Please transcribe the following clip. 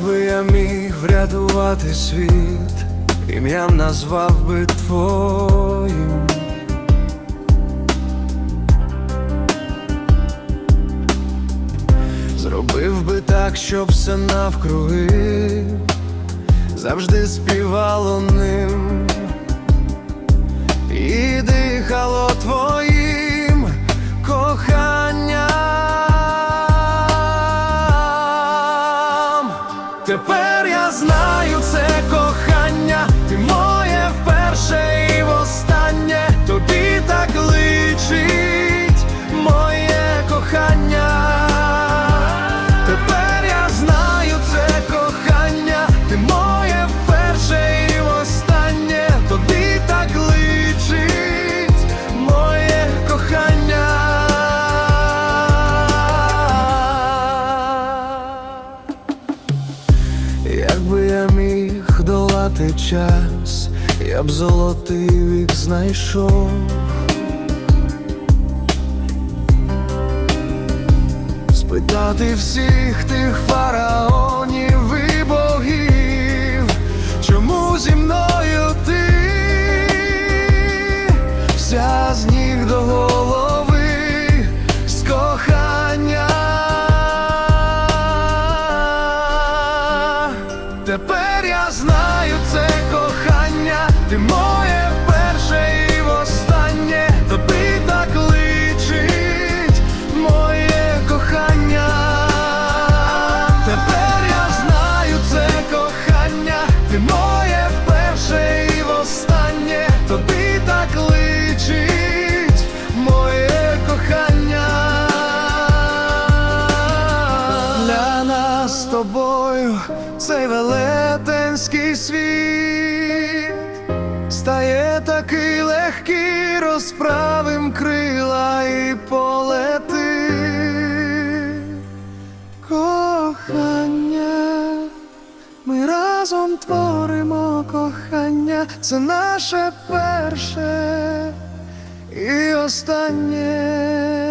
Якби я міг врятувати світ, ім'ям назвав би твоїм. Зробив би так, щоб все навкруги завжди співало ним Тепер я знаю це кохання, ти Якби я міг долати час, я б золотий вік знайшов. Спитати всіх тих фараонів і богів, чому зі мною ти вся з ніг до ти моє вперше і востаннє, тобі так личить моє кохання. Тепер я знаю це кохання, ти моє вперше і востаннє, тобі так личить моє кохання. Для нас з тобою цей велетенський крила і полети. Кохання, ми разом творимо кохання, це наше перше і останнє.